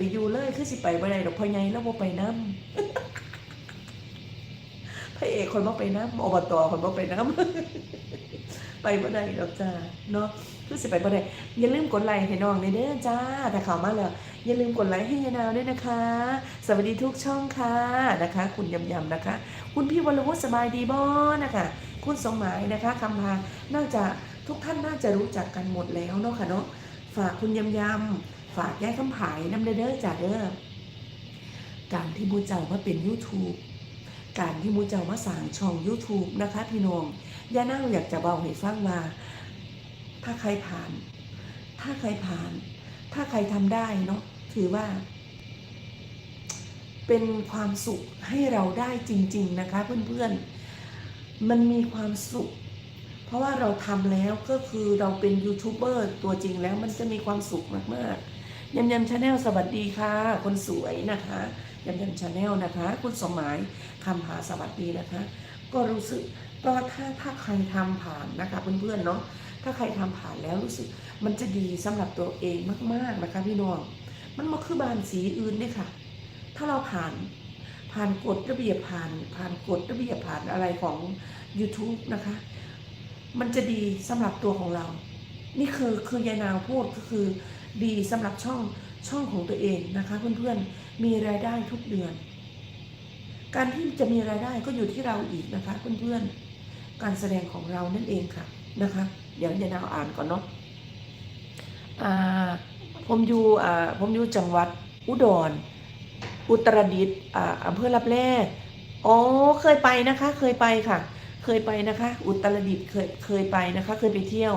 ไปอยู่เลยคือสิไปบ่ได้ดอกพ่อใหญ่แล้วบ่ไปน้ำพระเอกคนบ่ไปน้ำอบตคนบ่ไปน้ำไปบ่ได้ดอกจ้าเนาะคือสิไปบ่ได้อย่าลืมกดไลค์ให้น้องเด้อจ้าถ้าเข้ามาแล้วอย่าลืมกดไลค์ให้ยายนาวด้วยนะคะ สวัสดีทุกช่องค่ะนะคะ คุณยำยำนะคะ คุณพี่วรวุฒิสบายดีบ่นะคะ คุณสมหมายนะคะคำพาน่าจะทุกท่านน่าจะรู้จักกันหมดแล้วเนาะค่ะเนาะฝากคุณยำยำ ฝากแย่คำผายน้ำเด้อจ้าเด้อการที่มูเจ้ามาเป็น YouTube การที่มูเจ้ามาสร้างช่อง YouTube นะคะพี่น้องย่านั่งอยากจะเบาให้ฟังว่า ถ้าใครผ่าน ถ้าใครผ่าน ถ้าใครทำได้เนาะถือว่า เป็นความสุขให้เราได้จริง ๆ นะคะ เพื่อนๆ มันมีความสุข เพราะว่าเราทำแล้วก็คือเราเป็นยูทูบเบอร์ตัวจริงแล้วมันจะมีความสุขมากๆ ยำยำชาแนลสวัสดีค่ะ คนสวยนะคะยำยำชาแนลนะคะ คุณสมหมายคำหาสวัสดีนะคะ ก็รู้สึกก็ถ้าถ้าใครทำผ่านนะคะเพื่อนๆเนาะถ้าใครทำผ่านแล้วรู้สึก มันจะดีสำหรับตัวเองมากๆนะคะพี่น้องมันมาคือบานสีอื่นเนี่ยค่ะ ถ้าเราผ่านผ่านกฎระเบียบผ่านผ่านกฎระเบียบผ่านอะไรของ YouTube นะคะ มันจะดีสำหรับตัวของเรา นี่คือคือยายนาวพูดก็คือ ดีสำหรับช่องช่องของตัวเองนะคะ เพื่อนๆมีรายได้ทุกเดือน การที่จะมีรายได้ก็อยู่ที่เราอีกนะคะ เพื่อนๆการแสดงของเรานั่นเองค่ะนะคะเดี๋ยวยายนาวอ่านก่อนเนาะผมอยู่ผมอยู่จังหวัดอุดร อุตรดิตถ์อ่าอำเภอรับแลอ๋อเคยไปนะคะ เคยไปค่ะ เคยไปนะคะ อุตรดิตถ์เคยเคยไปนะคะ เคยไปเที่ยว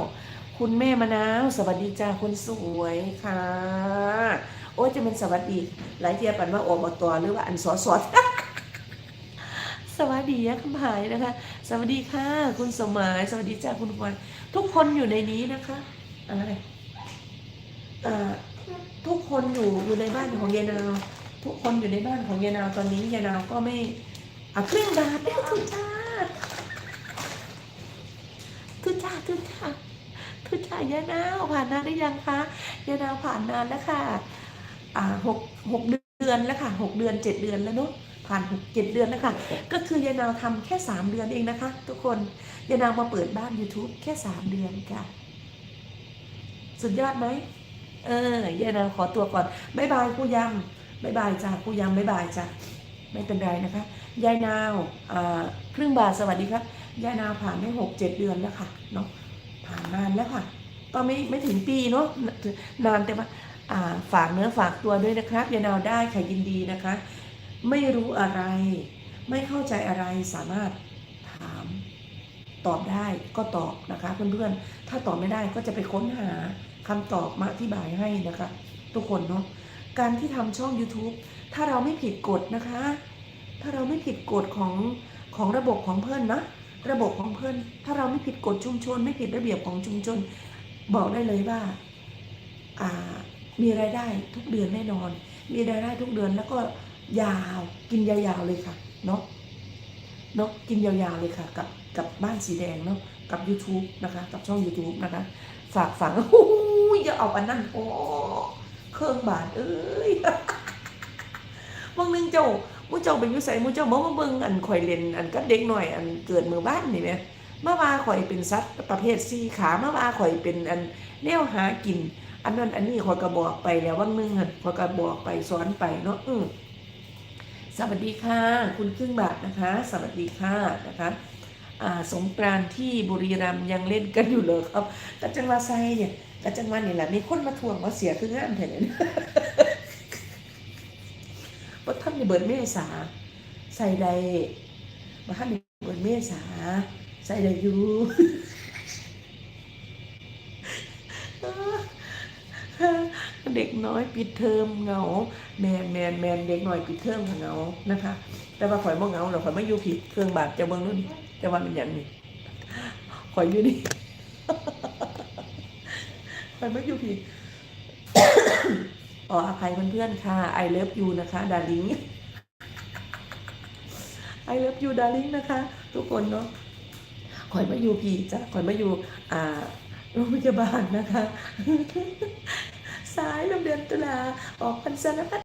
คุณแม่มะนาว สวัสดีจ้าคนสวยค่ะ โอ้จะเป็นสวัสดี หลายเทียปันว่าอบตหรือว่าอันสอสอดสวัสดีอะคำหายนะคะ สวัสดีค่ะ คุณสมหมายสวัสดีจ้าคุณควันทุกคนอยู่ในนี้นะคะอะไรทุกคนอยู่อยู่ในบ้านของยายนาว ทุกคนอยู่ในบ้านของยายนาวตอนนี้ยายนาวก็ไม่อะเครื่องดาบแล้วทุกจ้า ทุกจ้ายายนาวผ่านนานหรือยังคะยายนาวผ่านนานแล้วค่ะอ่าหกหกเดือนแล้วค่ะหกเดือนเจ็ดเดือนแล้วเนาะผ่านหกเจ็ดเดือนแล้วค่ะก็คือยายนาวทำแค่สามเดือนเองนะคะ ทุกคนยายนาวมาเปิดบ้าน YouTube แค่สามเดือนค่ะ สุดยอดไหมเออยายนาวขอตัวก่อนบายบายครูยำบายบายจ้าครูยำบายบายจ้าไม่เป็นไรนะคะ ยายนาวครึ่งบาทสวัสดีครับยายนาวผ่านได้หกเจ็ดเดือนแล้วค่ะเนาะผ่านนานแล้วค่ะ ก็ไม่ไม่ถึงปีเนาะนานแต่ว่าอ่าฝากเนื้อฝากตัวด้วยนะครับยานาวได้ค่ะยินดีนะคะ ไม่รู้อะไร ไม่เข้าใจอะไรสามารถถามตอบได้ก็ตอบนะคะ เพื่อนๆ ถ้าตอบไม่ได้ก็จะไปค้นหาคำตอบมาอธิบายให้นะคะ ทุกคนเนาะการที่ทำช่อง YouTube ถ้าเราไม่ผิดกฎนะคะ ถ้าเราไม่ผิดกฎของของระบบของเพื่อนนะ ระบบของเพื่อน ถ้าเราไม่ผิดกฎชุมชน ไม่ผิดระเบียบของชุมชน บอกได้เลยว่าามีรายได้ทุกเดือนแน่นอน มีรายได้ทุกเดือนแล้วก็ยาวกินยาวๆเลยค่ะเนาะเนาะกินยาวๆเลยค่ะ กับกับบ้านสีแดงเนาะกับ YouTube นะคะ กับช่อง YouTube นะคะฝากฝังโอ้ยอย่าเอาอันนั้นโอ้เครื่องบาทเอ้ยบางนึงเจ้ามูเจ้าเป็นยุใสมูเจ้ามามาเบิ่งอันข่อยเล่นอันกับเด็กหน่อยอันเกิดมือบ้านนี่แห เมมาว่าข่อยเป็นสัตว์ประเภทสี่ขาเมาว่าข่อยเป็นอันแนวหากิน อันนั้นอันนี้ข่อยก็บอกไปแล้ววันหนึงหั่นข่อยก็บอกไปสอนไปเนาะอือสวัสดีค่ะ คุณครึ่งบาทนะคะ สวัสดีค่ะนะคะสงกรานที่บุรีรัมย์ยังเล่นกันอยู่เลยครับกระจังว่าไซเนี่ยกระจังวานี่แหละมีคนมาทวงว่าเสียคืองานแท้เนี่ยว่าท่านในเบิดเมษาใส่ใดว่าท่านในเบิดเมษา ใส่ใดอยู่เด็กน้อยปิดเทอมเหงา แมนแมนแมนเด็กน้อยปิดเทอมเหงานะคะ แต่ว่าข่อยบ่เหงาหรอกข่อยไม่อยู่ผิดเครื่องบาดจะเบิ่งนู่นแต่ว่ามันอย่างนี้ข่อยอยู่นี่ข่อยไม่อยู่ผิดอ๋ออภัยเพื่อนๆค่ะ I love you นะคะ ดาริง I love you ดาริงนะคะ ทุกคนเนาะ คอยมาอยู่พี่จ้ะคอยมาอยู่อ่าโรงพยาบาลนะคะ สายลำเดือนตุลาออกพรรษาพัด